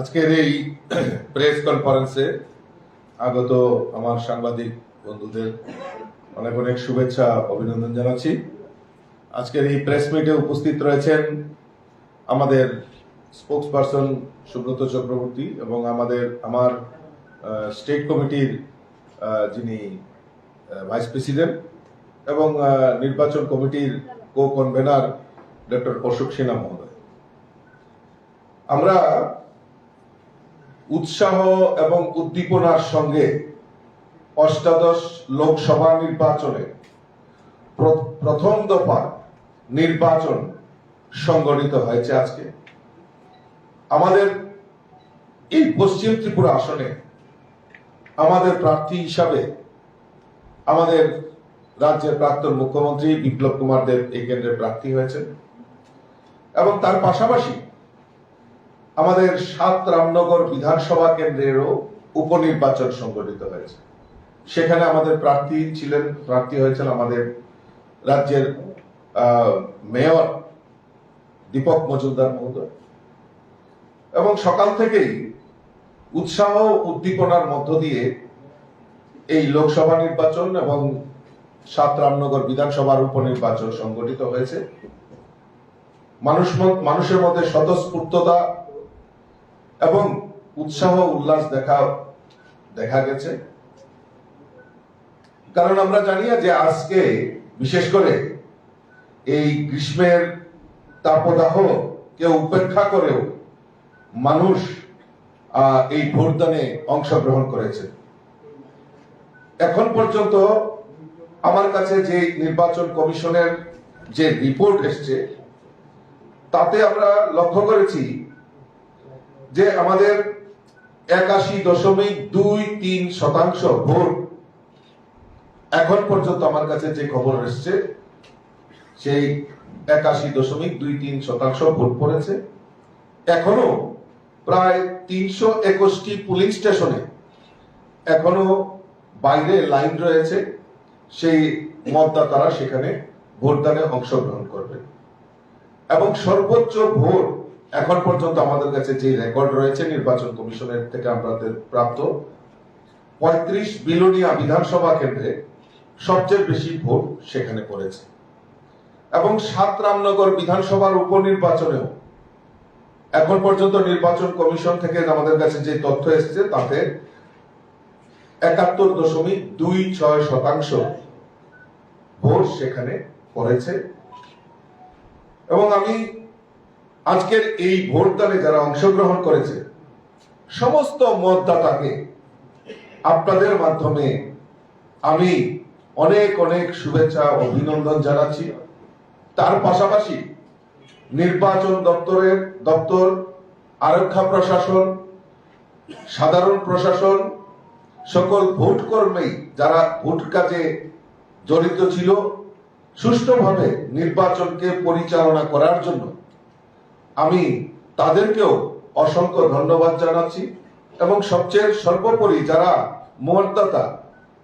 আজকের এই প্রেস কনফারেন্সে আগত আমার সাংবাদিক বন্ধুদের অনেক অনেক শুভেচ্ছা, অভিনন্দন জানাচ্ছি। আজকের এই প্রেস মিটে উপস্থিত রয়েছেন আমাদের স্পোক্স পার্সন সুব্রত চক্রবর্তী এবং আমাদের, আমার স্টেট কমিটির যিনি ভাইস প্রেসিডেন্ট এবং নির্বাচন কমিটির co convener doctor Ashok Sinha মহোদয়। আমরা উৎসাহ এবং উদ্দীপনার সঙ্গে অষ্টাদশ লোকসভা নির্বাচনে প্র- প্রথম দফা নির্বাচন সংগঠিত হয়েছে আজকে। আমাদের এই পশ্চিম ত্রিপুরা আসনে আমাদের প্রার্থী হিসাবে আমাদের রাজ্যের প্রাক্তন মুখ্যমন্ত্রী বিপ্লব কুমার দেব এই কেন্দ্রে প্রার্থী হয়েছেন এবং তার পাশাপাশি আমাদের সাত রামনগর বিধানসভা কেন্দ্রেরও উপনির্বাচন সংগঠিত হয়েছে। সেখানে আমাদের প্রার্থী ছিলেন, প্রার্থী হয়েছেন আমাদের রাজ্যের মেয়র দীপক মজুমদার মহোদয়। এবং সকাল থেকেই উৎসাহ উদ্দীপনার মধ্য দিয়ে এই লোকসভা নির্বাচন এবং সাত রামনগর বিধানসভার উপনির্বাচন সংগঠিত হয়েছে। মানুষ মানুষের মধ্যে স্বতঃস্ফূর্ততা এবং উৎসাহ, উল্লাস দেখা দেখা গেছে। কারণ আমরা জানি যে আজকে, বিশেষ করে এই গ্রীষ্মের তাপদাহ কে উপেক্ষা করেও মানুষ এই ভোটদানে অংশগ্রহণ করেছে। এখন পর্যন্ত আমার কাছে যে নির্বাচন কমিশনের যে রিপোর্ট এসছে, তাতে আমরা লক্ষ্য করেছি যে আমাদের একাশি দশমিক দুই তিন শতাংশ ভোট এখন পর্যন্ত আমার কাছে যে খবর এসছে, সেই একাশি দশমিক দুই তিন শতাংশ ভোট পড়েছে। এখনও প্রায় তিনশো একুশটি পুলিং স্টেশনে এখনও বাইরে লাইন রয়েছে, সেই মতদাতারা সেখানে ভোটদানে অংশগ্রহণ করবে। এবং সর্বোচ্চ ভোট এখন পর্যন্ত আমাদের কাছে যে রেকর্ড রয়েছে, নির্বাচন কমিশনের থেকে আমাদের প্রাপ্ত পঁয়ত্রিশ বিলোনিয়া বিধানসভা কেন্দ্রে সবচেয়ে বেশি ভোট সেখানে পড়েছে। এবং সাত রামনগর বিধানসভার উপনির্বাচনেও এখন পর্যন্ত নির্বাচন কমিশন থেকে আমাদের কাছে যে তথ্য এসেছে, তাতে একাত্তর দশমিক দুই ছয় শতাংশ ভোট সেখানে পড়েছে। এবং আমি আজকের এই ভোটদানে যারা অংশগ্রহণ করেছে, সমস্ত মতদাতাকে আপনাদের মাধ্যমে আমি অনেক অনেক শুভেচ্ছা অভিনন্দন জানাচ্ছি। তার পাশাপাশি নির্বাচন দপ্তরের দপ্তর, আরক্ষা প্রশাসন, সাধারণ প্রশাসন, সকল ভোট কর্মী যারা ভোট কাজে জড়িত ছিল, সুষ্ঠুভাবে নির্বাচনকে পরিচালনা করার জন্য আমি তাদেরকেও অসংখ্য ধন্যবাদ জানাচ্ছি এবং সবচেয়ে সর্বোপরি যারা মতদাতা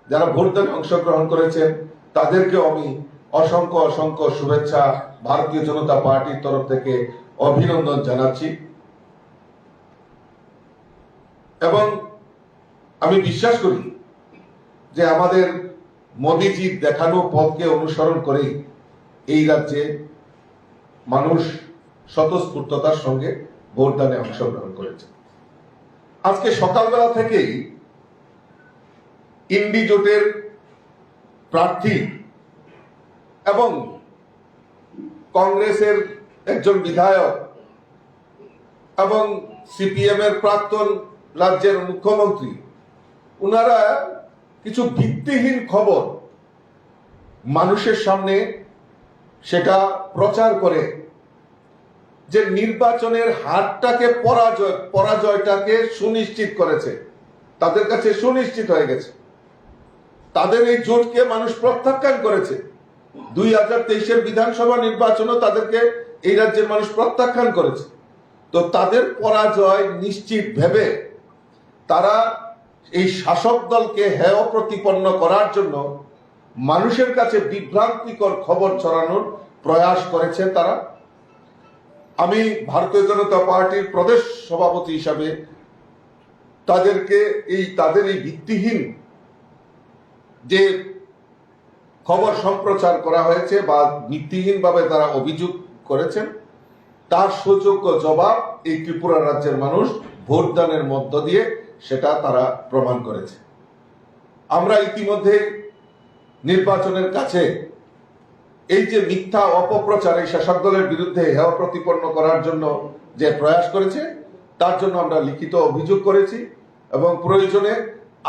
যারা ভোটদানে অংশগ্রহণ করেছেন, তাদেরকেও আমি অসংখ্য অসংখ্য শুভেচ্ছা ভারতীয় জনতা পার্টির তরফ থেকে অভিনন্দন জানাচ্ছি। এবং আমি বিশ্বাস করি যে আমাদের মোদিজির দেখানো পথকে অনুসরণ করেই এই রাজ্যে মানুষ স্বতঃস্ফূর্ততার সঙ্গে ভোটদানে অংশগ্রহণ করেছে। আজকে সকালবেলা থেকেই ইন্ডি জোটের প্রার্থী এবং কংগ্রেসের একজন বিধায়ক এবং সিপিএম এর প্রাক্তন রাজ্যের মুখ্যমন্ত্রী ওনারা কিছু ভিত্তিহীন খবর মানুষের সামনে সেটা প্রচার করে যে নির্বাচনের হারটাকে পরাজয়, পরাজয়টাকে সুনিশ্চিত করেছে। তাদের কাছে সুনিশ্চিত হয়ে গেছে। তাদের এই জোটকে মানুষ প্রত্যাখ্যান করেছে। দুই হাজার তেইশের বিধানসভা নির্বাচনও তাদেরকে এই রাজ্যের মানুষ প্রত্যাখ্যান করেছে। তো তাদের পরাজয় নিশ্চিত ভেবে তারা এই শাসক দলকে হেয় প্রতিপন্ন করার জন্য মানুষের কাছে বিভ্রান্তিকর খবর ছড়ানোর প্রয়াস করেছে তারা। আমি ভারতীয় জনতা পার্টির প্রদেশ সভাপতি হিসাবে তাদেরকে এই, তাদের এই ভিত্তিহীন যে খবর সম্প্রচার করা হয়েছে বা ভিত্তিহীনভাবে তারা অভিযোগ করেছেন, তার সুযোগ্য জবাব এই ত্রিপুরা রাজ্যের মানুষ ভোটদানের মধ্য দিয়ে সেটা তারা প্রমাণ করেছে। আমরা ইতিমধ্যে নির্বাচনের কাছে এই যে মিথ্যা অপপ্রচারে শাসক দলের বিরুদ্ধে হেয় প্রতিপন্ন করার জন্য যে প্রয়াস করেছে, তার জন্য আমরা লিখিত অভিযোগ করেছি এবং প্রয়োজনে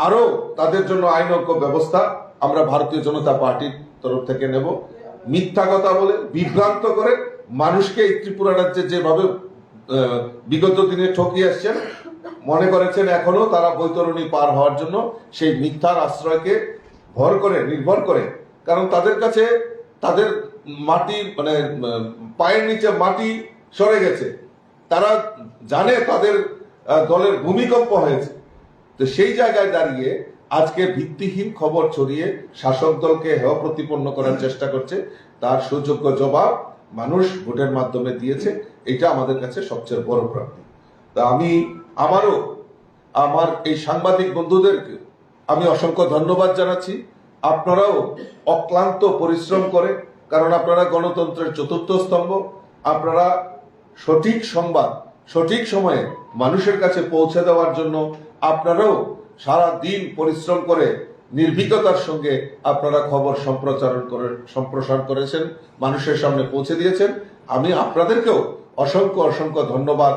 আরও তাদের জন্য আইনজ্ঞ ব্যবস্থা আমরা ভারতীয় জনতা পার্টির তরফ থেকে নেব। মিথ্যা কথা বলে, বিভ্রান্ত করে মানুষকে এই ত্রিপুরা রাজ্যে যেভাবে বিগত দিনে ঠকিয়ে আসছেন, মনে করেছেন এখনও তারা বৈতরণী পার হওয়ার জন্য সেই মিথ্যার আশ্রয়কে ভর করে, নির্ভর করে। কারণ তাদের কাছে তাদের মাটি মানে পায়ের নিচে মাটি সরে গেছে। তারা জানে তাদের দলের ভূমিকম্প হয়েছে। তো সেই জায়গায় দাঁড়িয়ে আজকে ভিত্তিহীন খবর ছড়িয়ে শাসক দলকে হেয় প্রতিপন্ন করার চেষ্টা করছে। তার সুযোগ্য জবাব মানুষ ভোটের মাধ্যমে দিয়েছে। এটা আমাদের কাছে সবচেয়ে বড় প্রাপ্তি। তা আমি আমারও, আমার এই সাংবাদিক বন্ধুদেরকে আমি অসংখ্য ধন্যবাদ জানাচ্ছি। আপনারাও অক্লান্ত পরিশ্রম করে, কারণ আপনারা গণতন্ত্রের চতুর্থ স্তম্ভ, আপনারা সঠিক সংবাদ, সঠিক সময়ে মানুষের কাছে পৌঁছে দেওয়ার জন্য আপনারাও সারা দিন পরিশ্রম করে নির্ভীকতার সঙ্গে আপনারা খবর সম্প্রচারণ করে, সম্প্রসারণ করেছেন, মানুষের সামনে পৌঁছে দিয়েছেন। আমি আপনাদেরকেও অসংখ্য অসংখ্য ধন্যবাদ।